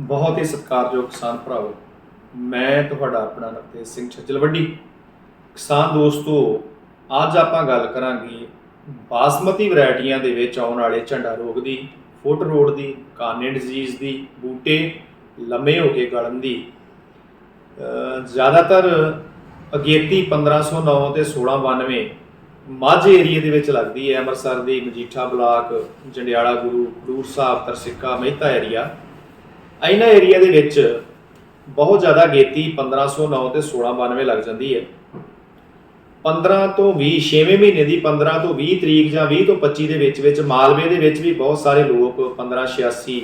ਬਹੁਤ ਹੀ ਸਤਿਕਾਰਯੋਗ ਕਿਸਾਨ ਭਰਾਵੋ, ਮੈਂ ਤੁਹਾਡਾ ਆਪਣਾ ਨਵਤੇਜ ਸਿੰਘ ਛੱਜਲਵੱਡੀ ਕਿਸਾਨ ਦੋਸਤੋ, ਅੱਜ ਆਪਾਂ ਗੱਲ ਕਰਾਂਗੇ ਬਾਸਮਤੀ ਵੈਰਾਈਟੀਆਂ ਦੇ ਵਿੱਚ ਆਉਣ ਵਾਲੇ ਝੰਡਾ ਰੋਗ ਦੀ, ਫੁੱਟ ਰੋਡ ਦੀ, ਕਾਨੇ ਡਿਜ਼ੀਜ਼ ਦੀ, ਬੂਟੇ ਲੰਮੇ ਹੋ ਕੇ ਗਲਣ ਦੀ। ਜ਼ਿਆਦਾਤਰ ਅਗੇਤੀ 1509 ਤੇ 1692 ਮਾਝੇ ਏਰੀਏ ਦੇ ਵਿੱਚ ਲੱਗਦੀ ਹੈ। ਅੰਮ੍ਰਿਤਸਰ ਦੀ ਮਜੀਠਾ ਬਲਾਕ, ਜੰਡਿਆਲਾ ਗੁਰੂ, ਖਡੂਰ ਸਾਹਿਬ, ਤਰਸਿੱਕਾ, ਮਹਿਤਾ ਏਰੀਆ ਇਹਨਾਂ ਏਰੀਆ ਦੇ ਵਿੱਚ ਬਹੁਤ ਜ਼ਿਆਦਾ ਗੇਤੀ 1509 ਤੇ 1692 ਲੱਗ ਜਾਂਦੀ ਹੈ। 15 ਤੋਂ 20 ਛੇਵੇਂ ਮਹੀਨੇ ਦੀ 15 ਤੋਂ 20 ਤਰੀਕ ਜਾਂ 20 ਤੋਂ 25 ਦੇ ਵਿੱਚ ਵਿੱਚ ਮਾਲਵੇ ਦੇ ਵਿੱਚ ਵੀ ਬਹੁਤ ਸਾਰੇ ਲੋਕ 1586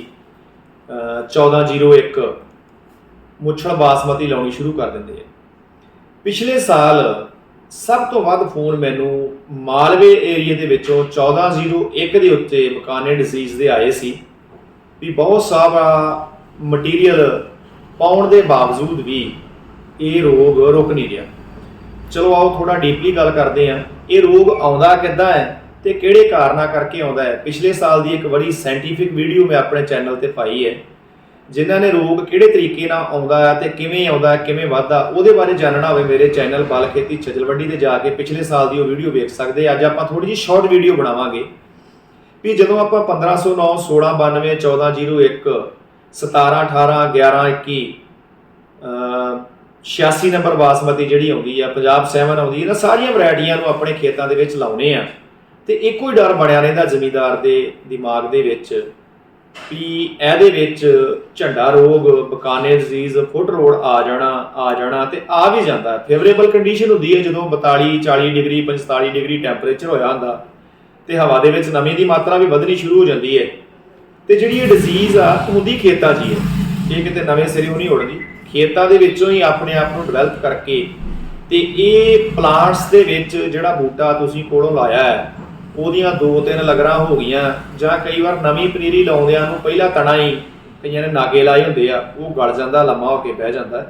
ਅਹ 1401 ਮੁੱਛੜ ਬਾਸਮਤੀ ਲਾਉਣੀ ਸ਼ੁਰੂ ਕਰ ਦਿੰਦੇ ਆ ਪਿਛਲੇ ਸਾਲ ਸਭ ਤੋਂ ਵੱਧ ਫੋਨ ਮੈਨੂੰ ਮਾਲਵੇ ਏਰੀਆ ਦੇ ਵਿੱਚੋਂ 1401 ਦੇ ਉੱਤੇ ਮਕਾਨੇ ਡਿਜ਼ੀਜ਼ ਦੇ ਆਏ ਸੀ। ਵੀ ਬਹੁਤ ਸਾਰਾ ਮਟੀਰੀਅਲ ਪਾਉਣ ਦੇ ਬਾਵਜੂਦ ਵੀ ਇਹ ਰੋਗ ਰੁਕ ਨਹੀਂ ਰਿਹਾ। ਚਲੋ ਆਓ ਥੋੜਾ ਡੀਪਲੀ ਗੱਲ ਕਰਦੇ ਹਾਂ। ਇਹ ਰੋਗ ਆਉਂਦਾ ਕਿੱਦਾਂ ਹੈ ਤੇ ਕਿਹੜੇ ਕਾਰਨਾਂ ਕਰਕੇ ਆਉਂਦਾ ਹੈ? ਪਿਛਲੇ ਸਾਲ ਦੀ ਇੱਕ ਬੜੀ ਸਾਇੰਟੀਫਿਕ ਵੀਡੀਓ ਮੈਂ ਆਪਣੇ ਚੈਨਲ ਤੇ ਪਾਈ ਹੈ, ਜਿਨ੍ਹਾਂ ਨੇ ਰੋਗ ਕਿਹੜੇ ਤਰੀਕੇ ਨਾਲ ਆਉਂਦਾ ਹੈ ਤੇ ਕਿਵੇਂ ਆਉਂਦਾ ਹੈ, ਕਿਵੇਂ ਵੱਧਦਾ ਉਹਦੇ ਬਾਰੇ ਜਾਣਨਾ ਹੋਵੇ ਮੇਰੇ ਚੈਨਲ ਬਾਲ ਖੇਤੀ ਛਜਲਵੱਡੀ ਤੇ ਜਾ ਕੇ ਪਿਛਲੇ ਸਾਲ ਦੀ ਉਹ ਵੀਡੀਓ ਵੇਖ ਸਕਦੇ ਅੱਜ ਆਪਾਂ ਥੋੜੀ ਜਿਹੀ ਸ਼ਾਰਟ ਵੀਡੀਓ ਬਣਾਵਾਂਗੇ। ਵੀ ਜਦੋਂ ਆਪਾਂ 1509 1692 1401 17 18 11 21 ਅ 86 ਨੰਬਰ ਬਾਸਮਤੀ ਜਿਹੜੀ ਆਉਂਦੀ ਆ, ਪੰਜਾਬ 7 ਆਉਂਦੀ ਇਹਨਾਂ ਸਾਰੀਆਂ ਵੈਰਾਈਟੀਆਂ ਨੂੰ ਆਪਣੇ ਖੇਤਾਂ ਦੇ ਵਿੱਚ ਲਾਉਨੇ ਆ। ਤੇ ਇੱਕੋ ਹੀ ਡਰ ਬਣਿਆ ਰਹਿੰਦਾ ਜ਼ਮੀਂਦਾਰ ਦੇ ਦਿਮਾਗ ਦੇ ਵਿੱਚ ਵੀ ਇਹਦੇ ਵਿੱਚ ਝੰਡਾ ਰੋਗ, ਬਕਾਨੇ ਡਿਜ਼ੀਜ਼ ਫੁੱਟ ਰੋੜ ਆ ਜਾਣਾ ਆ ਜਾਣਾ ਤੇ ਆ ਵੀ ਜਾਂਦਾ। ਫੇਵਰੇਬਲ ਕੰਡੀਸ਼ਨ ਹੁੰਦੀ ਹੈ ਜਦੋਂ 42 40 ਡਿਗਰੀ 45 ਡਿਗਰੀ ਟੈਂਪਰੇਚਰ ਹੋਇਆ ਹੁੰਦਾ ਤੇ ਹਵਾ ਦੇ ਵਿੱਚ ਨਮੀ ਦੀ ਮਾਤਰਾ ਵੀ ਵਧਣੀ ਸ਼ੁਰੂ ਹੋ ਜਾਂਦੀ ਹੈ। ਤੇ ਜਿਹੜੀ ਇਹ ਡਿਜ਼ੀਜ਼ ਆ ਹੁੰਦੀ ਖੇਤਾਂ 'ਚ ਹੀ। ਹੈ ਇਹ ਕਿਤੇ ਨਵੇਂ ਸਿਰੇ ਨਹੀਂ ਉੜਦੀ ਖੇਤਾਂ ਦੇ ਵਿੱਚੋਂ ਹੀ ਆਪਣੇ ਆਪ ਨੂੰ ਡਿਵੈਲਪ ਕਰਕੇ ਤੇ ਇਹ ਪਲਾਂਟਸ ਦੇ ਵਿੱਚ ਜਿਹੜਾ ਬੂਟਾ ਤੁਸੀਂ ਕੋਲੋਂ ਲਾਇਆ ਹੈ, ਉਹਦੀਆਂ ਦੋ ਤਿੰਨ ਲਗਰਾਂ ਹੋ ਗਈਆਂ, ਜਾਂ ਕਈ ਵਾਰ ਨਵੀਂ ਪਨੀਰੀ ਲਾਉਂਦਿਆਂ ਨੂੰ ਪਹਿਲਾ ਤਣਾ ਹੀ ਕਈਆਂ ਨੇ ਨਾਗੇ ਲਾਏ ਹੁੰਦੇ ਆ, ਉਹ ਗਲ ਜਾਂਦਾ, ਲੰਮਾ ਹੋ ਕੇ ਬਹਿ ਜਾਂਦਾ।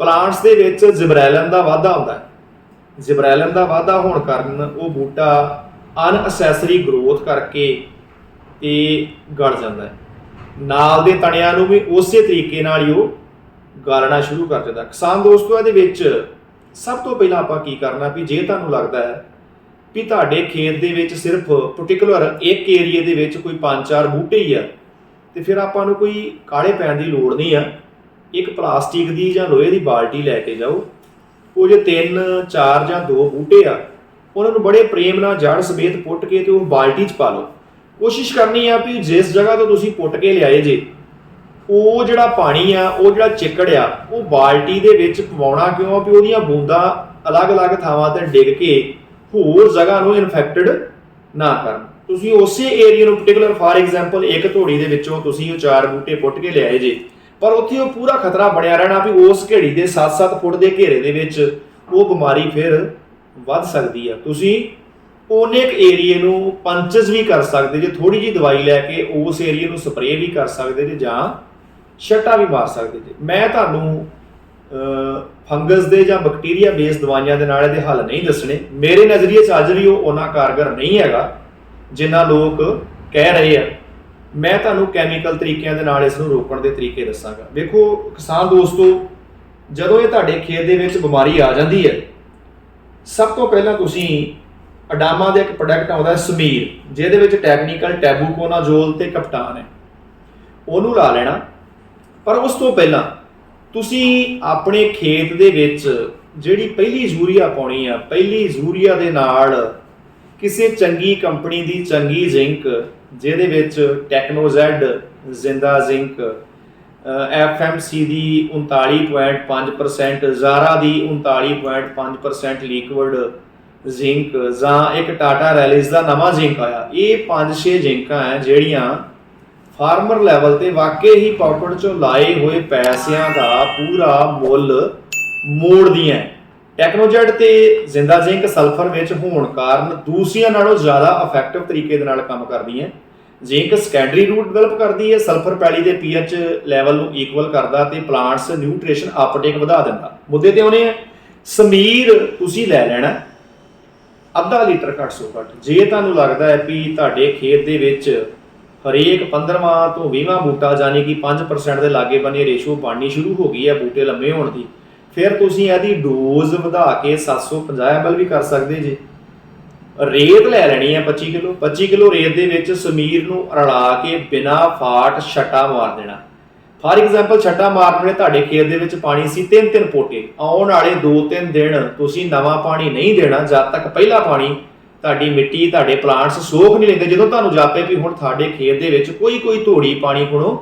ਪਲਾਂਟਸ ਦੇ ਵਿੱਚ ਜਿਬਰੈਲਨ ਦਾ ਵਾਧਾ ਹੁੰਦਾ ਹੈ। ਜਿਬਰੈਲਨ ਦਾ ਵਾਧਾ ਹੋਣ ਕਾਰਨ ਉਹ ਬੂਟਾ ਅਨਅਸੈਸਰੀ ਗਰੋਥ ਕਰਕੇ ਤੇ ਗਲ ਜਾਂਦਾ ਹੈ। ਨਾਲ ਦੇ ਤਣਿਆਂ ਨੂੰ ਵੀ ਉਸੇ ਤਰੀਕੇ ਨਾਲ ਹੀ ਉਹ ਗਾਲਣਾ ਸ਼ੁਰੂ ਕਰ ਦਿੰਦਾ ਕਿਸਾਨ ਦੋਸਤੋ, ਇਹਦੇ ਵਿੱਚ ਸਭ ਤੋਂ ਪਹਿਲਾਂ ਆਪਾਂ ਕੀ ਕਰਨਾ ਵੀ ਜੇ ਤੁਹਾਨੂੰ ਲੱਗਦਾ ਹੈ ਵੀ ਤੁਹਾਡੇ ਖੇਤ ਦੇ ਵਿੱਚ ਸਿਰਫ ਪਾਰਟਿਕੂਲਰ ਇੱਕ ਏਰੀਆ ਦੇ ਵਿੱਚ ਕੋਈ ਪੰਜ ਚਾਰ ਬੂਟੇ ਹੀ ਆ, ਤੇ ਫਿਰ ਆਪਾਂ ਨੂੰ ਕੋਈ ਕਾਲੇ ਪੈਣ ਦੀ ਲੋੜ ਨਹੀਂ ਆ। ਇੱਕ ਪਲਾਸਟਿਕ ਦੀ ਜਾਂ ਲੋਹੇ ਦੀ ਬਾਲਟੀ ਲੈ ਕੇ ਜਾਓ। ਉਹ ਜੇ ਤਿੰਨ, ਚਾਰ ਜਾਂ ਦੋ ਬੂਟੇ ਆ, ਉਹਨਾਂ ਨੂੰ ਬੜੇ ਪ੍ਰੇਮ ਨਾਲ ਜੜ ਸਮੇਤ ਪੁੱਟ ਕੇ ਤੇ ਉਹ ਬਾਲਟੀ 'ਚ ਪਾ ਲਓ। ਕੋਸ਼ਿਸ਼ ਕਰਨੀ ਆ ਵੀ ਜਿਸ ਜਗ੍ਹਾ ਤੋਂ ਤੁਸੀਂ ਪੁੱਟ ਕੇ ਲਿਆਏ ਜੇ, ਉਹ ਜਿਹੜਾ ਪਾਣੀ ਆ, ਉਹ ਜਿਹੜਾ ਚਿੱਕੜ ਆ, ਉਹ ਬਾਲਟੀ ਦੇ ਵਿੱਚ ਪਵਾਉਣਾ ਕਿਉਂ ਆ ਵੀ ਉਹਦੀਆਂ ਬੂੰਦਾਂ ਅਲੱਗ-ਅਲੱਗ ਥਾਵਾਂ ਤੇ ਡਿੱਗ ਕੇ ਹੋਰ ਜਗ੍ਹਾ ਨੂੰ ਇਨਫੈਕਟਡ ਨਾ ਕਰਨ? ਤੁਸੀਂ ਉਸੇ ਏਰੀਆ ਨੂੰ ਪਾਰਟਿਕੂਲਰ ਫਾਰ ਐਗਜ਼ਾਮਪਲ ਇੱਕ ਧੋੜੀ ਦੇ ਵਿੱਚੋਂ ਤੁਸੀਂ ਉਹ ਚਾਰ ਬੂਟੇ ਪੁੱਟ ਕੇ ਲਿਆਏ ਜੇ, ਪਰ ਉੱਥੇ ਉਹ ਪੂਰਾ ਖਤਰਾ ਬਣਿਆ ਰਹਿਣਾ ਵੀ ਉਸ ਘੇੜੀ ਦੇ 7-7 ਫੁੱਟ ਦੇ ਘੇਰੇ ਦੇ ਵਿੱਚ ਉਹ ਬਿਮਾਰੀ ਫਿਰ ਵੱਧ ਸਕਦੀ ਆ। ਤੁਸੀਂ ਉਹਨੇ ਇੱਕ ਏਰੀਏ ਨੂੰ ਪੰਚਸ ਵੀ ਕਰ ਸਕਦੇ ਜੇ ਥੋੜੀ ਜੀ ਦਵਾਈ ਲੈ ਕੇ ਉਸ ਏਰੀਏ ਨੂੰ ਸਪਰੇਅ ਵੀ ਕਰ ਸਕਦੇ ਜੇ ਜਾਂ ਛੱਟਾ ਵੀ ਮਾਰ ਸਕਦੇ ਜੇ। ਮੈਂ ਤੁਹਾਨੂੰ ਫੰਗਸ ਦੇ ਜਾਂ ਬੈਕਟੀਰੀਆ ਬੇਸ ਦਵਾਈਆਂ ਦੇ ਨਾਲ ਇਹਦੇ ਹੱਲ ਨਹੀਂ ਦੱਸਣੇ। ਮੇਰੇ ਨਜ਼ਰੀਏ 'ਚ ਅੱਜ ਵੀ ਉਹ ਉਹਨਾਂ ਕਾਰਗਰ ਨਹੀਂ ਹੈਗਾ, ਜਿੰਨਾ ਲੋਕ ਕਹਿ ਰਹੇ ਆ। ਮੈਂ ਤੁਹਾਨੂੰ ਕੈਮੀਕਲ ਤਰੀਕਿਆਂ ਦੇ ਨਾਲ ਇਸ ਨੂੰ ਰੋਕਣ ਦੇ ਤਰੀਕੇ ਦੱਸਾਂਗਾ। ਵੇਖੋ, ਕਿਸਾਨ ਦੋਸਤੋ, ਜਦੋਂ ਇਹ ਤੁਹਾਡੇ ਖੇਤ ਦੇ ਵਿੱਚ ਬਿਮਾਰੀ ਆ ਜਾਂਦੀ ਹੈ, ਸਭ ਤੋਂ ਪਹਿਲਾਂ ਤੁਸੀਂ ਅਡਾਮਾ ਦਾ ਇੱਕ ਪ੍ਰੋਡਕਟ ਆਉਂਦਾ ਹੈ ਸਮੀਰ, ਜਿਹਦੇ ਵਿੱਚ ਟੈਕਨੀਕਲ ਟੈਬੂਕੋਨਾਜ਼ੋਲ ਤੇ ਕਪਟਾਨ ਹੈ। ਉਹਨੂੰ ਲਾ ਲੈਣਾ। ਪਰ ਉਸ ਤੋਂ ਪਹਿਲਾਂ ਤੁਸੀਂ ਆਪਣੇ ਖੇਤ ਦੇ ਵਿੱਚ ਜਿਹੜੀ ਪਹਿਲੀ ਯੂਰੀਆ ਪਾਉਣੀ ਆ, ਪਹਿਲੀ ਯੂਰੀਆ ਦੇ ਨਾਲ ਕਿਸੇ ਚੰਗੀ ਕੰਪਨੀ ਦੀ ਚੰਗੀ ਜ਼ਿੰਕ ਜਿਹਦੇ ਵਿੱਚ ਟੈਕਨੋਜ਼ੈਡ ਜ਼ਿੰਦਾ ਜ਼ਿੰਕ ਐਫਐਮਸੀ ਦੀ 39.5% ਜ਼ਾਰਾ ਦੀ 39.5% ਲਿਕਵਿਡ ਜ਼ਿੰਕ ਜਾਂ ਇੱਕ ਟਾਟਾ ਰੈਲਿਸ ਦਾ ਨਵਾਂ ਜ਼ਿੰਕ ਆਇਆ। ਇਹ 5-6 ਜ਼ਿੰਕਾਂ ਹੈ ਜਿਹੜੀਆਂ ਫਾਰਮਰ ਲੈਵਲ ਤੇ ਵਾਕਈ ਹੀ ਪਾਕਟ ਚੋਂ ਲਾਏ ਹੋਏ ਪੈਸਿਆਂ ਦਾ ਪੂਰਾ ਮੁੱਲ ਮੋੜਦੀਆਂ ਟੈਕਨੋਜੈਟ ਤੇ ਜ਼ਿੰਦਾ ਜ਼ਿੰਕ ਸਲਫਰ ਵਿੱਚ ਹੋਣ ਕਾਰਨ ਦੂਸਰੀਆਂ ਨਾਲੋਂ ਜ਼ਿਆਦਾ ਇਫੈਕਟਿਵ ਤਰੀਕੇ ਦੇ ਨਾਲ ਕੰਮ ਕਰਦੀਆਂ ਜ਼ਿੰਕ ਸੈਕੰਡਰੀ ਰੂਟ ਡਿਵੈਲਪ ਕਰਦੀ ਹੈ ਸਲਫਰ ਪੈਲੀ ਦੇ ਪੀਐਚ ਲੈਵਲ ਨੂੰ ਇਕੁਅਲ ਕਰਦਾ ਤੇ ਪਲਾਂਟਸ ਨਿਊਟ੍ਰੀਸ਼ਨ ਅਪਟੇਕ ਵਧਾ ਦਿੰਦਾ। ਮੁੱਦੇ ਤੇ ਆਉਨੇ ਆ ਸਮੀਰ ਤੁਸੀਂ ਲੈ ਲੈਣਾ। ਅੱਧਾ ਲੀਟਰ ਘੱਟ ਸੋ ਘੱਟ। ਜੇ ਤੁਹਾਨੂੰ ਲੱਗਦਾ ਹੈ ਵੀ ਤੁਹਾਡੇ ਖੇਤ ਦੇ ਵਿੱਚ ਹਰੇਕ 15ਵਾਂ ਤੋਂ 20ਵਾਂ ਬੂਟਾ ਯਾਨੀ ਕਿ 5% ਦੇ ਲਾਗੇ ਬੰਨੇ ਰੇਸ਼ੋ ਬਣਨੀ ਸ਼ੁਰੂ ਹੋ ਗਈ ਹੈ ਬੂਟੇ ਲੰਮੇ ਹੋਣ ਦੀ, ਫਿਰ ਤੁਸੀਂ ਇਹਦੀ ਡੋਜ਼ ਵਧਾ ਕੇ 750 ml ਵੀ ਕਰ ਸਕਦੇ ਜੀ। ਰੇਤ ਲੈ ਲੈਣੀ ਹੈ 25 ਕਿਲੋ। 25 ਕਿਲੋ ਰੇਤ ਦੇ ਵਿੱਚ ਸਮੀਰ ਨੂੰ ਰਲਾ ਕੇ ਬਿਨਾ ਫਾਟ ਛਟਾ ਮਾਰ ਦੇਣਾ। ਫਾਰ ਐਗਜ਼ਾਮਪਲ ਛੱਟਾ ਮਾਰਨ ਵੇਲੇ ਤੁਹਾਡੇ ਖੇਤ ਦੇ ਵਿੱਚ ਪਾਣੀ ਸੀ, ਤਿੰਨ ਤਿੰਨ ਪੋਟੇ। ਆਉਣ ਵਾਲੇ 2-3 ਦਿਨ ਤੁਸੀਂ ਨਵਾਂ ਪਾਣੀ ਨਹੀਂ ਦੇਣਾ, ਜਦ ਤੱਕ ਪਹਿਲਾ ਪਾਣੀ ਤੁਹਾਡੀ ਮਿੱਟੀ, ਤੁਹਾਡੇ ਪਲਾਂਟਸ ਸੋਖ ਨਹੀਂ ਲੈਂਦੇ। ਜਦੋਂ ਤੁਹਾਨੂੰ ਜਾਪੇ ਵੀ ਹੁਣ ਤੁਹਾਡੇ ਖੇਤ ਦੇ ਵਿੱਚ ਕੋਈ ਕੋਈ ਧੋੜੀ ਪਾਣੀ ਕੋਲੋਂ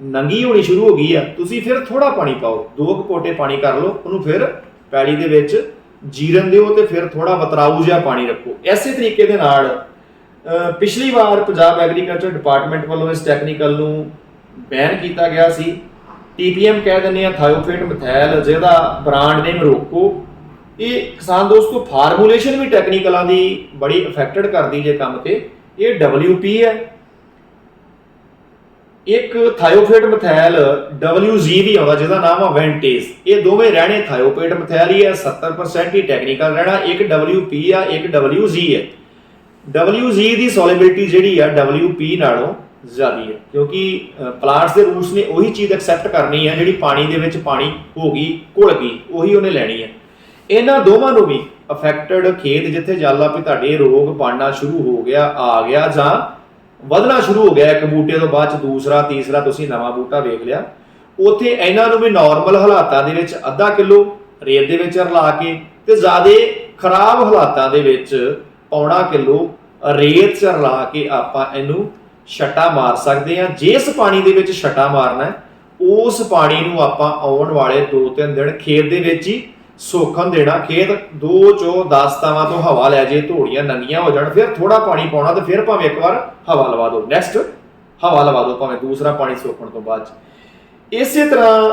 ਨੰਗੀ ਹੋਣੀ ਸ਼ੁਰੂ ਹੋ ਗਈ ਆ, ਤੁਸੀਂ ਫਿਰ ਥੋੜਾ ਪਾਣੀ ਪਾਓ। ਦੋ ਕੁ ਪੋਟੇ ਪਾਣੀ ਕਰ ਲਓ, ਉਹਨੂੰ ਫਿਰ ਪੈਲੀ ਦੇ ਵਿੱਚ ਜੀਰਨ ਦਿਓ ਤੇ ਫਿਰ ਥੋੜਾ ਵਤਰਾਊ ਜਿਹਾ ਪਾਣੀ ਰੱਖੋ। ਐਸੇ ਤਰੀਕੇ ਦੇ ਨਾਲ ਪਿਛਲੀ ਵਾਰ ਪੰਜਾਬ ਐਗਰੀਕਲਚਰ ਡਿਪਾਰਟਮੈਂਟ ਵੱਲੋਂ ਇਸ ਟੈਕਨੀਕਲ ਨੂੰ ਬੈਨ ਕੀਤਾ ਗਿਆ ਸੀ। ਟੀਪੀਐਮ ਕਹਿ ਦਿੰਦੇ ਆ, ਥਾਇਓਫੇਟ ਮਿਥਾਇਲ, ਜਿਹਦਾ ਬ੍ਰਾਂਡ ਨੇਮ ਰੋਕੋ। ਇਹ ਕਿਸਾਨ ਦੋਸਤੋ ਫਾਰਮੂਲੇਸ਼ਨ ਵੀ ਟੈਕਨੀਕਲਾਂ ਦੀ ਬੜੀ ਇਫੈਕਟਡ ਕਰਦੀ ਜੇ ਕੰਮ ਤੇ। ਇਹ WP ਹੈ। ਇੱਕ ਥਾਇਓਫੇਟ ਮਿਥਾਇਲ WG ਵੀ ਆਉਂਦਾ, ਜਿਹਦਾ ਨਾਮ ਆ ਵੈਂਟੇਜ ਇਹ ਦੋਵੇਂ ਰਹਿਣੇ ਥਾਇਓਫੇਟ ਮਿਥਾਇਲ ਹੀ ਹੈ 70% ਹੀ ਟੈਕਨੀਕਲ ਰਹਿਣਾ। ਇੱਕ WP ਆ, ਇੱਕ WG ਹੈ। WG ਦੀ ਸੋਲਿਬਿਲਿਟੀ ਜਿਹੜੀ ਆ WP ਨਾਲੋਂ ਜ਼ਿਆਦੀ ਹੈ। ਕਿਉਂਕਿ ਪਲਾਂਟਸ ਦੇ ਰੂਟਸ ਨੇ ਉਹੀ ਚੀਜ਼ ਐਕਸੈਪਟ ਕਰਨੀ ਹੈ ਜਿਹੜੀ ਪਾਣੀ ਦੇ ਵਿੱਚ ਪਾਣੀ ਹੋ ਗਈ, ਘੁਲ ਗਈ, ਉਹੀ ਉਹਨੇ ਲੈਣੀ ਹੈ। ਇਹਨਾਂ ਦੋਵਾਂ ਨੂੰ ਵੀ ਅਫੈਕਟਡ ਖੇਤ ਜਿੱਥੇ ਜਾਲਾ ਵੀ ਤੁਹਾਡੇ ਰੋਗ ਬਣਨਾ ਸ਼ੁਰੂ ਹੋ ਗਿਆ, ਆ ਗਿਆ ਜਾਂ ਵਧਣਾ ਸ਼ੁਰੂ ਹੋ ਗਿਆ, ਇੱਕ ਬੂਟੇ ਤੋਂ ਬਾਅਦ ਚ ਦੂਸਰਾ, ਤੀਸਰਾ, ਤੁਸੀਂ ਨਵਾਂ ਬੂਟਾ ਵੇਖ ਲਿਆ। ਉੱਥੇ ਇਹਨਾਂ ਨੂੰ ਵੀ ਨਾਰਮਲ ਹਾਲਾਤਾਂ ਦੇ ਵਿੱਚ ਅੱਧਾ ਕਿਲੋ ਰੇਤ ਦੇ ਵਿੱਚ ਰਲਾ ਕੇ ਤੇ ਜ਼ਿਆਦੇ ਖਰਾਬ ਹਾਲਾਤਾਂ ਦੇ ਵਿੱਚ ਪੌਣਾ ਕਿਲੋ ਰੇਤ ਚ ਰਲਾ ਕੇ ਆਪਾਂ ਇਹਨੂੰ ਛਟਾ ਮਾਰ ਸਕਦੇ ਹਾਂ। ਜਿਸ ਪਾਣੀ ਦੇ ਵਿੱਚ ਛਟਾ ਮਾਰਨਾ ਉਸ ਪਾਣੀ ਨੂੰ ਆਪਾਂ ਆਉਣ ਵਾਲੇ 2-3 ਦਿਨ ਖੇਤ ਦੇ ਵਿੱਚ ਹੀ ਸੋਖਣ ਦੇਣਾ। ਖੇਤ 2 ਚੋਂ 10 ਤਾਵਾਂ ਤੋਂ ਹਵਾ ਲੈ ਜੇ, ਧੋੜੀਆਂ ਨੰਗੀਆਂ ਹੋ ਜਾਣ, ਫਿਰ ਥੋੜਾ ਪਾਣੀ ਪਾਉਣਾ ਤੇ ਫਿਰ ਭਾਵੇਂ ਇੱਕ ਵਾਰ ਹਵਾ ਲਵਾ ਦਿਓ। ਨੈਕਸਟ ਹਵਾ ਲਵਾ ਦਿਓ, ਭਾਵੇਂ ਦੂਸਰਾ ਪਾਣੀ ਸੋਖਣ ਤੋਂ ਬਾਅਦ। ਇਸੇ ਤਰ੍ਹਾਂ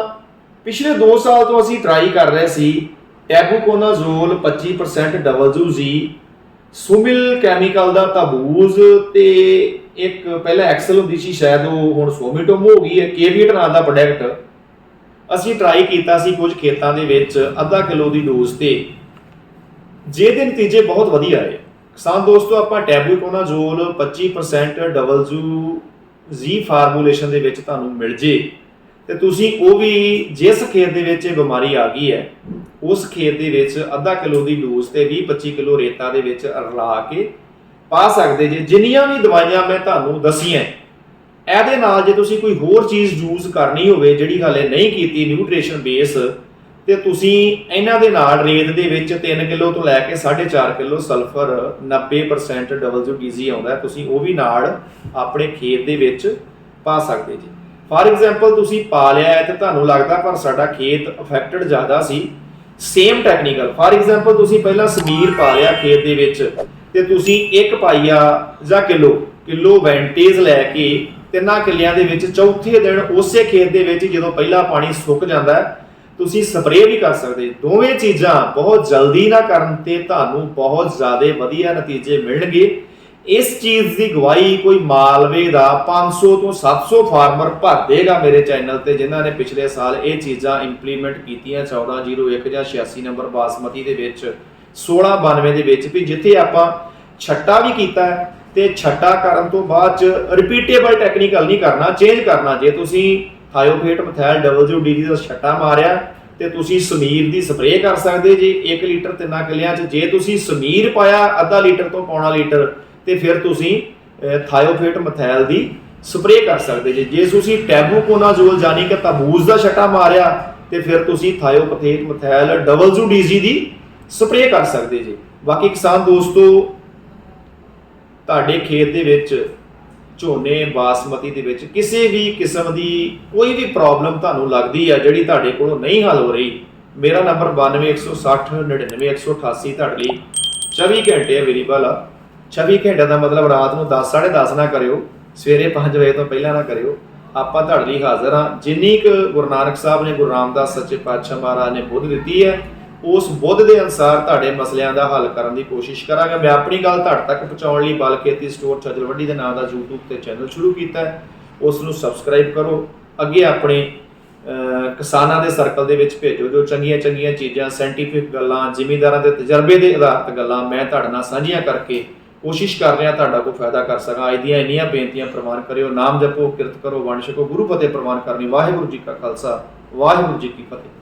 ਪਿਛਲੇ 2 ਸਾਲ ਤੋਂ ਅਸੀਂ ਟਰਾਈ ਕਰ ਰਹੇ ਸੀ ਟੈਬੂਕੋਨਾਜ਼ੋਲ 25% ਡਬਲ ਜੀ ਸੁਮਿਲ ਕੈਮੀਕਲ ਦਾ ਤਾਬੂਜ਼ ਤੇ ਇੱਕ ਪਹਿਲਾਂ ਐਕਸਲ ਹੁੰਦੀ ਸੀ, ਸ਼ਾਇਦ ਉਹ ਹੁਣ ਸੋਮੀਟੋਮ ਹੋ ਗਈ ਹੈ ਕੇਵੀਟ ਨਾਂ ਦਾ ਪ੍ਰੋਡਕਟ ਅਸੀਂ ਟਰਾਈ ਕੀਤਾ ਸੀ ਕੁਝ ਖੇਤਾਂ ਦੇ ਵਿੱਚ, ਅੱਧਾ ਕਿਲੋ ਦੀ ਡੋਜ਼ ਤੇ। ਜਿਹਦੇ ਨਤੀਜੇ ਬਹੁਤ ਵਧੀਆ ਆਏ ਕਿਸਾਨ ਦੋਸਤੋ, ਆਪਾਂ ਟੈਬੂਕੋਨਾਜ਼ੋਲ 25% ਡਬਲ ਜੂ ਜੀ ਫਾਰਮੂਲੇਸ਼ਨ ਦੇ ਵਿੱਚ ਤੁਹਾਨੂੰ ਮਿਲ ਜੇ। ਤੇ ਤੁਸੀਂ ਉਹ ਵੀ ਜਿਸ ਖੇਤ ਦੇ ਵਿੱਚ ਇਹ ਬਿਮਾਰੀ ਆ ਗਈ ਹੈ, ਉਸ ਖੇਤ ਦੇ ਵਿੱਚ ਅੱਧਾ ਕਿਲੋ ਦੀ ਡੋਜ਼ ਤੇ 20-25 ਕਿਲੋ ਰੇਤਾ ਦੇ ਵਿੱਚ ਰਲਾ ਕੇ ਪਾ ਸਕਦੇ ਜੇ। ਜਿੰਨੀਆਂ ਵੀ ਦਵਾਈਆਂ ਮੈਂ ਤੁਹਾਨੂੰ ਦਸੀਆਂ ਇਹਦੇ ਨਾਲ ਜੇ ਤੁਸੀਂ ਕੋਈ ਹੋਰ ਚੀਜ਼ ਯੂਜ਼ ਕਰਨੀ ਹੋਵੇ, ਜਿਹੜੀ ਹਾਲੇ ਨਹੀਂ ਕੀਤੀ ਨਿਊਟ੍ਰੀਸ਼ਨ ਬੇਸ ਤੇ ਤੁਸੀਂ ਇਹਨਾਂ ਦੇ ਨਾਲ ਰੇਤ ਦੇ ਵਿੱਚ 3 ਕਿਲੋ ਤੋਂ ਲੈ ਕੇ 4.5 ਕਿਲੋ ਸਲਫਰ 90% WDG ਆਉਂਦਾ ਤੁਸੀਂ ਉਹ ਵੀ ਨਾਲ ਆਪਣੇ ਖੇਤ ਦੇ ਵਿੱਚ ਪਾ ਸਕਦੇ ਜੀ। ਫਾਰ ਐਗਜ਼ਾਮਪਲ ਤੁਸੀਂ ਪਾ ਲਿਆ ਹੈ ਤੇ ਤੁਹਾਨੂੰ ਲੱਗਦਾ ਪਰ ਸਾਡਾ ਖੇਤ ਅਫੈਕਟਡ ਜ਼ਿਆਦਾ ਸੀ। ਸੇਮ ਟੈਕਨੀਕਲ ਫਾਰ ਐਗਜ਼ਾਮਪਲ ਤੁਸੀਂ ਪਹਿਲਾਂ ਸਮੀਰ ਪਾ ਲਿਆ ਖੇਤ ਦੇ ਵਿੱਚ। ਤੇ ਤੁਸੀਂ ਇੱਕ ਪਾਈਆ ਜਾਂ ਕਿਲੋ ਕਿਲੋ ਵੈਂਟੇਜ ਲੈ ਕੇ ਤਿੰਨਾਂ ਕਿੱਲਿਆਂ ਦੇ ਵਿੱਚ ਚੌਥੇ ਦਿਨ ਉਸੇ ਖੇਤ ਦੇ ਵਿੱਚ ਜਦੋਂ ਪਹਿਲਾ ਪਾਣੀ ਸੁੱਕ ਜਾਂਦਾ ਤੁਸੀਂ ਸਪਰੇਅ ਵੀ ਕਰ ਸਕਦੇ ਦੋਵੇਂ ਚੀਜ਼ਾਂ ਬਹੁਤ ਜਲਦੀ ਨਾ ਕਰਨ ਤੇ ਤੁਹਾਨੂੰ ਬਹੁਤ ਜ਼ਿਆਦਾ ਵਧੀਆ ਨਤੀਜੇ ਮਿਲਣਗੇ। ਇਸ ਚੀਜ਼ ਦੀ ਗਵਾਹੀ ਕੋਈ ਮਾਲਵੇ ਦਾ 500 ਤੋਂ 700 ਫਾਰਮਰ ਭਰ ਦੇਗਾ ਮੇਰੇ ਚੈਨਲ ਤੇ, ਜਿਨ੍ਹਾਂ ਨੇ ਪਿਛਲੇ ਸਾਲ ਇਹ ਚੀਜ਼ਾਂ ਇੰਪਲੀਮੈਂਟ ਕੀਤੀਆਂ 1401 ਜਾਂ 86 ਨੰਬਰ ਬਾਸਮਤੀ ਦੇ ਵਿੱਚ। 1692 ਦੇ ਵਿੱਚ ਵੀ ਜਿੱਥੇ ਆਪਾਂ ਛੱਟਾ ਵੀ ਕੀਤਾ ਹੈ ਤੇ ਛੱਟਾ ਕਰਨ ਤੋਂ ਬਾਅਦ ਚ ਰਿਪੀਟੇਬਲ ਟੈਕਨੀਕਲ ਨਹੀਂ ਕਰਨਾ ਚੇਂਜ ਕਰਨਾ। ਜੇ ਤੁਸੀਂ ਥਾਇਓਫੇਟ ਮਥੈਲ WD ਦਾ ਛੱਟਾ ਮਾਰਿਆ ਤੇ ਤੁਸੀਂ ਸਮੀਰ ਦੀ ਸਪਰੇਅ ਕਰ ਸਕਦੇ ਜੀ 1 ਲੀਟਰ ਤਿੰਨਾਂ ਕਿਲਿਆਂ 'ਚ। ਜੇ ਤੁਸੀਂ ਸਮੀਰ ਪਾਇਆ ਅੱਧਾ ਲੀਟਰ ਤੋਂ ਪੌਣਾ ਲੀਟਰ ਤੇ ਫਿਰ ਤੁਸੀਂ ਥਾਇਓਫੇਟ ਮਥੈਲ ਦੀ ਸਪਰੇਅ ਕਰ ਸਕਦੇ ਜੀ। ਜੇ ਤੁਸੀਂ ਟੈਬੂਕੋਨਾਜ਼ੋਲ ਜਾਨੀ ਕਿ ਤਬੂਜ਼ ਦਾ ਛੱਟਾ ਮਾਰਿਆ ਤੇ ਫਿਰ ਤੁਸੀਂ ਥਾਇਓਪਥੇਟ ਮਥੈਲ WD ਦੀ ਸਪਰੇਅ ਕਰ ਸਕਦੇ ਜੀ। ਬਾਕੀ ਕਿਸਾਨ ਦੋਸਤੋ, ਤੁਹਾਡੇ ਖੇਤ ਦੇ ਵਿੱਚ, ਝੋਨੇ, ਬਾਸਮਤੀ ਦੇ ਵਿੱਚ ਕਿਸੇ ਵੀ ਕਿਸਮ ਦੀ ਕੋਈ ਵੀ ਪ੍ਰੋਬਲਮ ਤੁਹਾਨੂੰ ਲੱਗਦੀ ਆ, ਜਿਹੜੀ ਤੁਹਾਡੇ ਕੋਲੋਂ ਨਹੀਂ ਹੱਲ ਹੋ ਰਹੀ, ਮੇਰਾ ਨੰਬਰ 92160 99188 ਤੁਹਾਡੇ ਲਈ 24 ਘੰਟੇ ਅਵੇਲੇਬਲ ਆ। 24 ਘੰਟੇ ਦਾ ਮਤਲਬ ਰਾਤ ਨੂੰ 10 10:30 ਨਾ ਕਰਿਓ, ਸਵੇਰੇ 5 ਵਜੇ ਤੋਂ ਪਹਿਲਾਂ ਨਾ ਕਰਿਓ। ਆਪਾਂ ਤੁਹਾਡੇ ਲਈ ਹਾਜ਼ਰ ਹਾਂ ਜਿੰਨੀ ਕੁ ਗੁਰੂ ਨਾਨਕ ਸਾਹਿਬ ਨੇ, ਗੁਰੂ ਰਾਮਦਾਸ ਸੱਚੇ ਪਾਤਸ਼ਾਹ ਮਹਾਰਾਜ ਨੇ ਬੁੱਧ ਦਿੱਤੀ ਹੈ ਉਸ ਬੁੱਧ ਦੇ ਅਨਸਾਰ ਤੁਹਾਡੇ ਮਸਲਿਆਂ ਦਾ ਹੱਲ ਕਰਨ ਦੀ ਕੋਸ਼ਿਸ਼ ਕਰਾਂਗਾ। ਮੈਂ ਆਪਣੀ ਗੱਲ ਤੁਹਾਡੇ ਤੱਕ ਪਹੁੰਚਾਉਣ ਲਈ ਬਲ ਖੇਤੀ ਸਟੋਰ ਛਜਲਵੱਡੀ ਦੇ ਨਾਮ ਦਾ YouTube ਤੇ ਚੈਨਲ ਸ਼ੁਰੂ ਕੀਤਾ ਹੈ। ਉਸ ਨੂੰ ਸਬਸਕ੍ਰਾਈਬ ਕਰੋ। ਅੱਗੇ ਆਪਣੇ ਕਿਸਾਨਾਂ ਦੇ ਸਰਕਲ ਦੇ ਵਿੱਚ ਭੇਜੋ ਜੋ ਚੰਗੀਆਂ ਚੰਗੀਆਂ ਚੀਜ਼ਾਂ ਸਾਇੰਟੀਫਿਕ ਗੱਲਾਂ, ਜ਼ਿਮੀਂਦਾਰਾਂ ਦੇ ਤਜਰਬੇ ਦੇ ਆਧਾਰਿਤ ਗੱਲਾਂ ਮੈਂ ਤੁਹਾਡੇ ਨਾਲ ਸਾਂਝੀਆਂ ਕਰਕੇ ਕੋਸ਼ਿਸ਼ ਕਰ ਰਿਹਾ ਤੁਹਾਡਾ ਕੋਈ ਫਾਇਦਾ ਕਰ ਸਕਾਂ। ਅੱਜ ਦੀਆਂ ਇੰਨੀਆਂ ਬੇਨਤੀਆਂ ਪ੍ਰਵਾਨ ਕਰਿਓ। ਨਾਮ ਜਪੋ, ਕਿਰਤ ਕਰੋ, ਵੰਡ ਛਕੋ। ਗੁਰੂ ਫਤਿਹ ਪ੍ਰਵਾਨ ਕਰਨੀ। ਵਾਹਿਗੁਰੂ ਜੀ ਕਾ ਖਾਲਸਾ, ਵਾਹਿਗੁਰੂ ਜੀ ਕੀ ਫਤਿਹ।